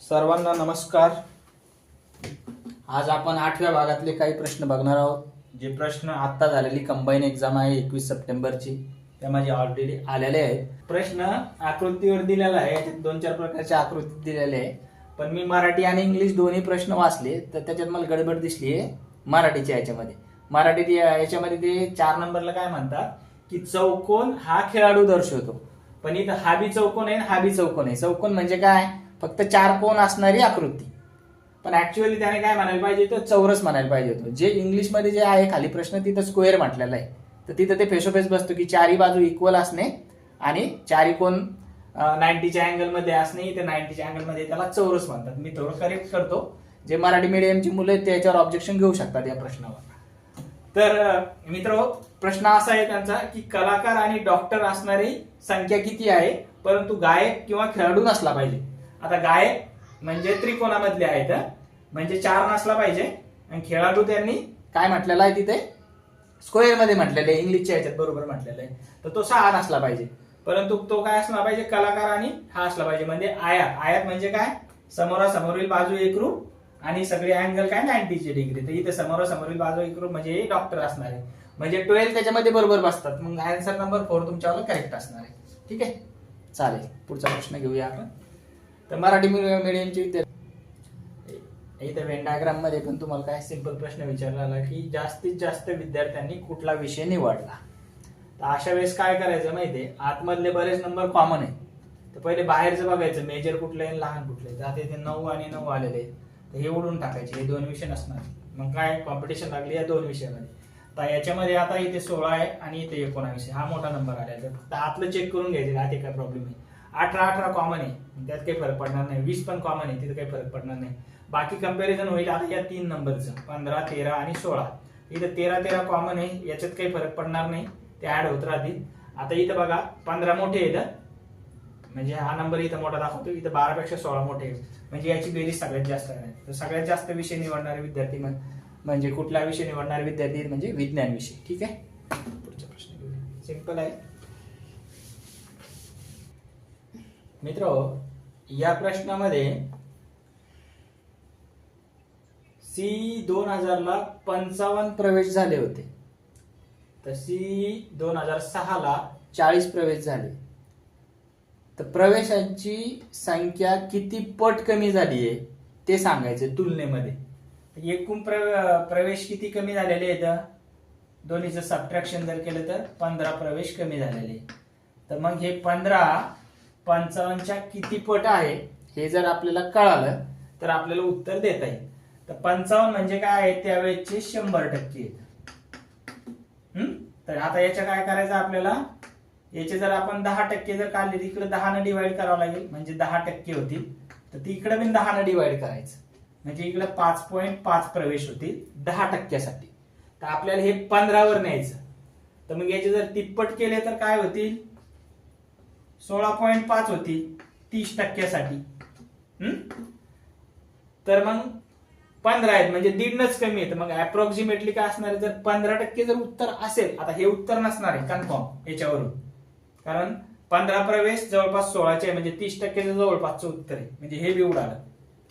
सर्वांना नमस्कार. आज आपण आठव्या भागातले काही प्रश्न बघणार आहोत. जे प्रश्न आत्ता झालेली कंबाईन एक्झाम आहे एकवीस सप्टेंबरची. त्यामध्ये ऑलरेडी आलेले आहेत. प्रश्न आकृतीवर दिलेला आहे. याच्यात दोन चार प्रकारच्या आकृती दिलेल्या आहे. पण मी मराठी आणि इंग्लिश दोन्ही प्रश्न वाचले. तर त्याच्यात मला गडबड दिसली आहे मराठीच्या याच्यामध्ये. मराठीत या- याच्यामध्ये ते चार नंबरला काय म्हणतात? की चौकोन हा खेळाडू दर्शवतो. पण इथं हा बी चौकोन आहे आणि हा बी चौकोन आहे. चौकोन म्हणजे काय? फक्त चार कोण असणारी आकृती. पण ऍक्च्युअली त्याने काय म्हणायला पाहिजे तर चौरस म्हणायला पाहिजे होतं. जे इंग्लिशमध्ये जे आहे खाली प्रश्न तिथं स्क्वेअर म्हटलेला आहे. तर तिथं ते फेसोफेस बसतो की चारी बाजू इक्वल असणे आणि चारी कोण नाईन्टीच्या अँगलमध्ये असणे तर नाईन्टीच्या अँगलमध्ये त्याला चौरस म्हणतात. मी थोडं करेक्ट करतो. जे मराठी मीडियमची मुलं आहेत त्याच्यावर ऑब्जेक्शन घेऊ शकतात या प्रश्नावर. तर मित्र प्रश्न असा आहे त्यांचा की कलाकार आणि डॉक्टर असणारी संख्या किती आहे? परंतु गायक किंवा खेळाडू नसला पाहिजे. आता गायक म्हणजे त्रिकोणामधले आहेत म्हणजे चार नसला पाहिजे. आणि खेळाडू त्यांनी काय म्हटलेलं आहे तिथे? स्क्वेअरमध्ये म्हटलेलं आहे इंग्लिशच्या याच्यात बरोबर म्हटलेलं आहे. तर तो सहा नसला पाहिजे. परंतु तो काय असला पाहिजे? कलाकार आणि हा असला पाहिजे. म्हणजे आयात. आयात म्हणजे काय? समोरासमोरील बाजू एकरूप आणि सगळे अँगल काय? नाईन्टीची डिग्री तर इथे समोरासमोरील बाजू एकरूप म्हणजे डॉक्टर असणार आहे. म्हणजे ट्वेल्व त्याच्यामध्ये बरोबर बसतात. मग आन्सर नंबर फोर तुमच्यावर करेक्ट असणार आहे. ठीक आहे? चालेल. पुढचा प्रश्न घेऊया आपण. तर मराठी मीडियमची विद्यार्थी इथं वेन मध्ये पण तुम्हाला काय सिंपल प्रश्न विचारला आला की जास्तीत जास्त विद्यार्थ्यांनी कुठला विषय निवडला? तर अशा वेळेस काय करायचं माहितीये? आतमधले बरेच नंबर कॉमन आहे तर पहिले बाहेरचं बघायचं. मेजर कुठले आणि लहान कुठले आहे? आता इथे नऊ आणि नऊ आलेले आहेत. तर हे उडून टाकायचे. हे दोन विषय नसणार. मग काय? कॉम्पिटिशन लागली या दोन विषयामध्ये. तर याच्यामध्ये आता इथे सोळा आहे आणि इथे एकोणावीस आहे. हा मोठा नंबर आलेला आहे. फक्त आतलं चेक करून घ्यायचं. आधी काय प्रॉब्लेम आहे अठरा अठरा कॉमन आहे. त्यात काही फरक पडणार नाही. वीस पण कॉमन आहे तिथे काही फरक पडणार नाही. बाकी कंपॅरिझन होईल आता या तीन नंबरचं पंधरा तेरा आणि सोळा. इथं तेरा तेरा कॉमन आहे याच्यात काही फरक पडणार नाही. ते ऍड होत राहतील. आता इथं बघा पंधरा मोठे आहेत म्हणजे हा नंबर इथं मोठा दाखवतो. इथं बारापेक्षा सोळा मोठे आहेत. म्हणजे याची बेरीज सगळ्यात जास्त आहे. तर सगळ्यात जास्त विषय निवडणारे विद्यार्थी म्हण- म्हणजे कुठला विषय निवडणारे विद्यार्थी म्हणजे विज्ञान विषय. ठीक आहे? पुढचा प्रश्न सिंपल आहे. मित्र हो, या प्रश्नामध्ये सी दोन हजारला पंचावन्न प्रवेश झाले होते. तर सी दोन हजार सहाला चाळीस प्रवेश झाले. तर प्रवेशांची संख्या किती पट कमी झाली आहे ते सांगायचे तुलनेमध्ये. एकूण प्र- प्रवेश किती कमी झालेले आहेत? दोन्हीचं सबट्रॅक्शन जर केलं तर पंधरा प्रवेश कमी झालेले. आहे. तर मग हे पंधरा पंचावन्नच्या किती पट आहे हे जर आपल्याला कळालं तर आपल्याला उत्तर देता येईल. तर पंचावन्न म्हणजे काय आहे? त्यावेळेचे शंभर टक्के हम्म? तर आता याच्या काय करायचं आपल्याला? याचे जर आपण दहा टक्के जर काढले इकडे दहा ना डिवाइड करावं लागेल. म्हणजे दहा टक्के होतील. तर ती इकडे पण दहा ना डिवाइड करायचं. म्हणजे इकडे पाच पॉईंट पाच प्रवेश होतील दहा टक्क्यासाठी. तर आपल्याला हे पंधरावर न्यायचं. तर मग याचे जर तिप्पट केले तर काय होतील? सोळा पॉईंट पाच होती तीस टक्क्यासाठी. तर मग पंधरा आहेत म्हणजे दीडनच कमी आहेत. मग अप्रॉक्सिमेटली काय असणार आहे? जर पंधरा टक्के जर उत्तर असेल आता हे उत्तर नसणार आहे कन्फर्म याच्यावरून. कारण पंधरा प्रवेश जवळपास सोळाचे आहे म्हणजे तीस टक्क्याचं जवळपासचं उत्तर आहे. म्हणजे हे बी उडालं.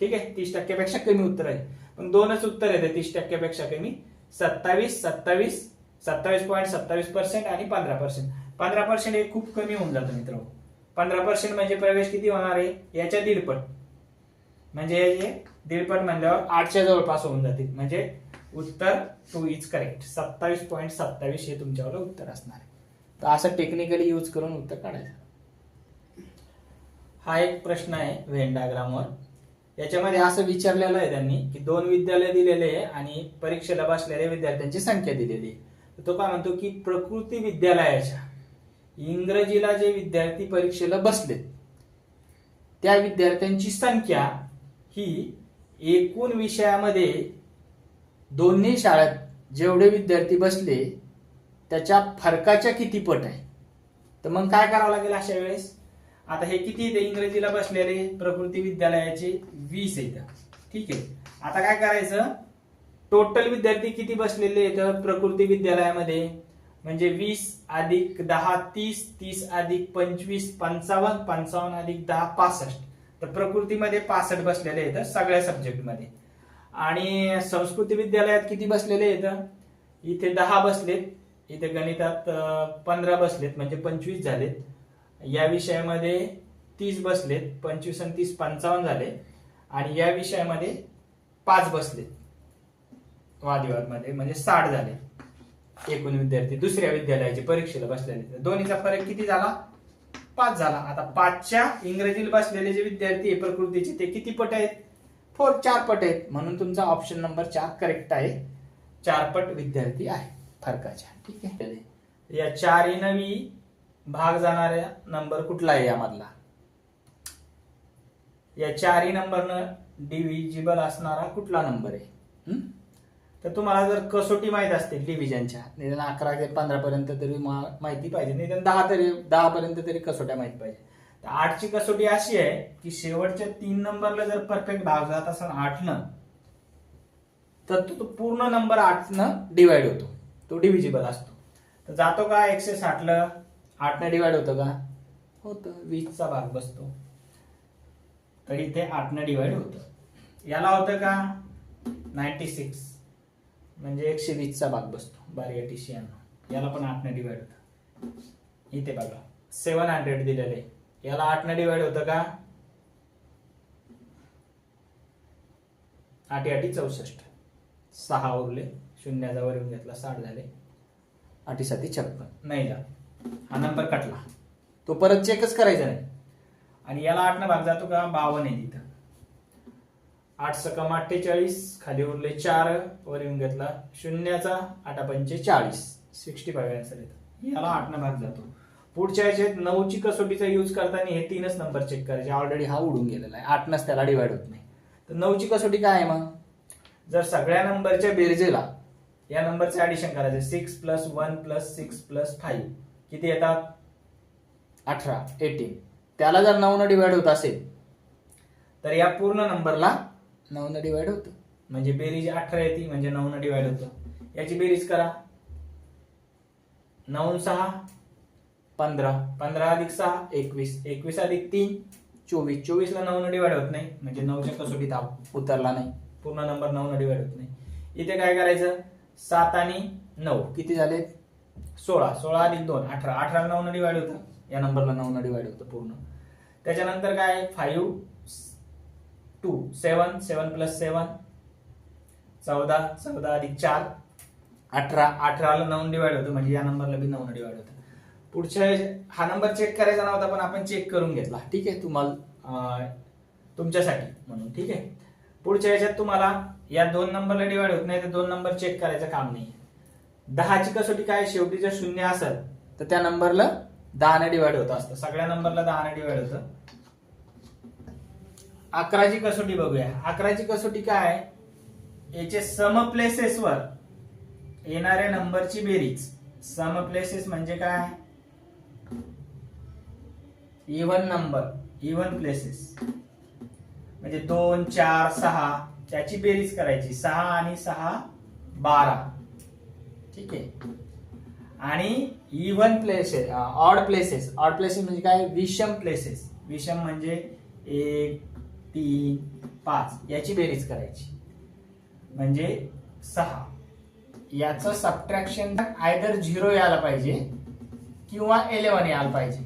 ठीक आहे? तीस टक्क्यापेक्षा कमी उत्तर आहे. पण दोनच उत्तर येते तीस टक्क्यापेक्षा कमी. सत्तावीस सत्तावीस सत्तावीस पॉईंट सत्तावीस पर्सेंट आणि पंधरा पर्सेंट पंधरा पर्सेंट हे खूप कमी होऊन जातं मित्र पंधरा पर्सेंट म्हणजे प्रवेश किती होणार आहे? याच्या दीडपट. म्हणजे हे दीडपट म्हणल्यावर आठच्या जवळपास होऊन जातील. म्हणजे उत्तर टू इज करेक्ट सत्तावीस पॉईंट सत्तावीस हे तुमच्यावर उत्तर असणार आहे. तर असं टेक्निकली यूज करून उत्तर काढायचं. हा एक प्रश्न आहे व्हेन डायग्रामवर याच्यामध्ये असं विचारलेलं आहे त्यांनी की दोन विद्यालय दिलेले आहे आणि परीक्षेला बसलेल्या विद्यार्थ्यांची संख्या दिलेली आहे. तो काय म्हणतो की प्रकृती विद्यालयाच्या इंग्रजीला जे विद्यार्थी परीक्षेला बसलेत त्या विद्यार्थ्यांची संख्या ही एकूण विषयामध्ये दोन्ही शाळेत जेवढे विद्यार्थी बसले त्याच्या फरकाच्या किती पट आहे? तर मग काय करावं लागेल अशा वेळेस? आता हे किती येते? इंग्रजीला बसलेले प्रकृती विद्यालयाचे वीस आहेत ठीक आहे. आता काय करायचं? टोटल विद्यार्थी किती बसलेले आहेत प्रकृती विद्यालयामध्ये? म्हणजे वीस अधिक दहा तीस तीस अधिक पंचवीस पंचावन्न पंचावन्न अधिक दहा पासष्ट. तर प्रकृतीमध्ये पासष्ट बसलेले आहेत सगळ्या सब्जेक्टमध्ये आणि संस्कृती विद्यालयात किती बसलेले आहेत? इथे दहा बसलेत. इथे गणितात पंधरा बसलेत म्हणजे पंचवीस झालेत. या विषयामध्ये तीस बसलेत पंचवीस आणि तीस पंचावन्न झाले. आणि या विषयामध्ये पाच बसलेत. वादविवादमध्ये म्हणजे साठ झाले. एकूण विद्यार्थी दुसऱ्या विद्यालयाचे परीक्षेला बसलेले. दोन्हीचा फरक किती झाला? पाच झाला. आता पाचच्या इंग्रजीला बसलेले जे विद्यार्थी आहे प्रकृतीचे ते किती पट आहेत? फोर चार पट आहेत. म्हणून तुमचा ऑप्शन नंबर चार करेक्ट आहे. चार पट विद्यार्थी आहे. फरकाच्या. ठीक आहे. या चारी नवी भाग जाणारा नंबर कुठला आहे यामधला? या चारही नंबरनं डिव्हिजिबल असणारा कुठला नंबर आहे? तर तुम्हाला जर कसोटी माहीत असतील डिव्हिजनच्या निदान अकरा ते पंधरा पर्यंत तरी माहिती पाहिजे निदान दहा तरी दहा पर्यंत तरी कसोट्या माहिती पाहिजे. तर आठची कसोटी अशी आहे की शेवटच्या तीन नंबरला जर परफेक्ट भाग जात असेल आठनं तर तो तो पूर्ण नंबर आठनं डिवाइड होतो. तो डिव्हिजिबल असतो. तर जातो का एकशे साठला? आठनं डिवाइड होतं का? होतं. वीसचा भाग बसतो. तर इथे आठनं डिवाइड होतं. याला होतं का? नाईन्टी सिक्स म्हणजे एकशे वीसचा भाग बसतो बारी शहाण्णव याला पण आठनं डिवाइड होतं. इथे बघा. सेवन हंड्रेड दिलेले. याला आठनं डिवाइड होतं का? आठी आठी चौसष्ट. सहा उरले. शून्याचा येऊन घेतला साठ झाले. आठी साती छप्पन. नाही जा हा नंबर कटला. तो परत चेकच करायचा नाही. आणि याला आठनं भाग जातो का? बावन्न आहे तिथं. आठ सकम अठ्ठेचाळीस खाली उरले चार वर येऊन घेतला शून्याचा आठा पंचे चाळीस. सिक्स्टी फाईव्ह आन्सर येतो याला आठनं भाग जातो. पुढच्या याच्यात नऊची कसोटीचा यूज करताना हे तीनच नंबर चेक करायचे. ऑलरेडी हा उडून गेलेला आहे. आठनच त्याला डिवाइड होत नाही. तर नऊची कसोटी काय आहे मग? जर सगळ्या नंबरच्या बेरजेला या नंबरचे ऍडिशन करायचे six plus one plus six plus five किती येतात? अठरा एटीन त्याला जर नऊनं डिवाइड होत असेल तर या पूर्ण नंबरला नऊनं डिवाइड होतं. म्हणजे बेरीज अठरा येते म्हणजे नऊनं डिवाइड होतं. याची बेरीज करा. नऊ सहा पंधरा. पंधरा अधिक सहा एकवीस. एकवीस अधिक तीन चोवीस. चोवीसला नऊनं डिवाइड होत नाही म्हणजे नऊच्या कसोटीत उतरला नाही. पूर्ण नंबर नऊनं डिवाइड होत नाही. इथे काय करायचं? सात आणि नऊ. किती झाले? सोळा. सोळा अधिक दोन अठरा. अठरा नऊनं डिवाइड होतं. या नंबरला नऊनं डिवाइड होतं पूर्ण. त्याच्यानंतर काय? Five two seven seven plus seven चौदा चौदा अधिक चार अठरा अठराला नऊ डिवाइड होतं म्हणजे या नंबरला बी नऊ डिवाइड होतं. पुढच्या हा नंबर चेक करायचा नव्हता पण आपण चेक करून घेतला. ठीक आहे तुम्हाला तुमच्यासाठी म्हणून ठीक आहे? पुढच्या याच्यात तुम्हाला या दोन नंबरला डिवाइड होत नाही तर दोन नंबर चेक करायचं काम नाही दहाची कसोटी काय शेवटी जर शून्य असेल तर त्या नंबरला दहाने डिवाइड होत असतं. सगळ्या नंबरला दहाने डिवाइड होतं. अकराची कसोटी बघूया. अकराची कसोटी काय? आहे याचे सम प्लेसेसवर येणाऱ्या नंबरची बेरीज. सम प्लेसेस म्हणजे काय? इव्हन नंबर इव्हन प्लेसेस म्हणजे दोन चार सहा त्याची बेरीज करायची. सहा आणि सहा बारा. ठीक आहे? आणि even places odd places odd places म्हणजे काय? विषम प्लेसेस विषम म्हणजे एक तीन पाच याची बेरीज करायची. म्हणजे सहा. याचं सबट्रॅक्शन आयदर झिरो यायला पाहिजे किंवा इलेवन यायला पाहिजे.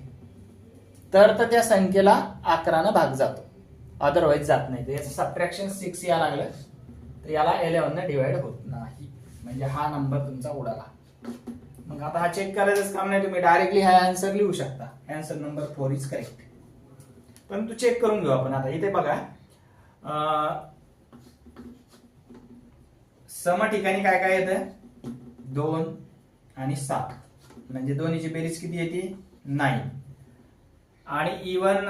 तर तर त्या संख्येला अकरानं भाग जातो. अदरवाईज जात नाही. तर याचं सबट्रॅक्शन सिक्स या लागलं तर याला इलेव्हन डिवाइड होत नाही. म्हणजे हा नंबर तुमचा उडाला. मग आता हा चेक करायचंच काम नाही तुम्ही डायरेक्टली हा आन्सर लिहू शकता. Answer number four is correct पण तू चेक करून घेऊ आपण आता. इथे बघा. सम ठिकाणी काय काय येतं? दोन आणि सात. म्हणजे दोन्हीची बेरीज किती येते? नाईन. आणि इवन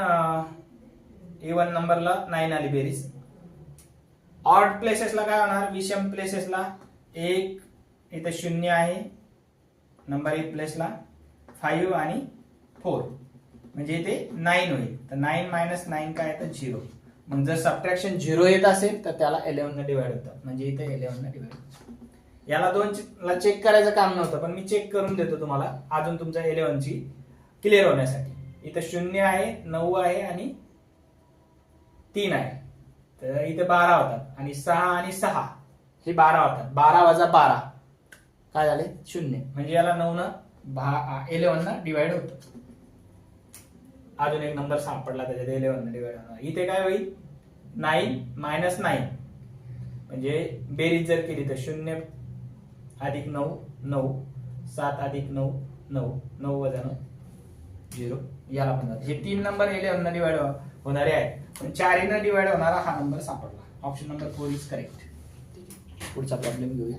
इवन नंबरला नाईन आली बेरीज. ऑड प्लेसेसला काय होणार? विषम प्लेसेसला एक इथं शून्य आहे. नंबर एक प्लेसला फाईव्ह आणि फोर म्हणजे इथे नाईन होईल. तर नाईन मायनस नाईन काय तर झिरो मग जर सबट्रॅक्शन झिरो येत असेल तर त्याला इलेव्हन डिवाइड होतं. म्हणजे इथे इलेव्हन डिवाइड होतं. याला दोन ला चेक करायचं काम नव्हतं पण मी चेक करून देतो तुम्हाला. अजून तुमच्या इलेव्हनची क्लिअर होण्यासाठी. इथं शून्य आहे नऊ आहे आणि तीन आहे. तर इथे बारा होतात. आणि सहा आणि सहा हे बारा होतात. बारा वजा बारा. काय झाले? शून्य. म्हणजे याला नऊ न इलेव्हन ना डिवाइड होतं. अजून एक नंबर सापडला त्याच्यात इलेव्हन डिवाइड होणार इथे काय होईल? नाईन मायनस नाईन म्हणजे बेरीज जर केली तर शून्य अधिक नऊ नऊ. सात अधिक नऊ नऊ. नऊ वजा नऊ. झिरो. याला पण हे तीन नंबर इलेव्हन हो- डिवाइड होणारे आहेत. पण चारीनं डिवाइड होणारा हा नंबर सापडला. Option number four is correct पुढचा प्रॉब्लेम घेऊया.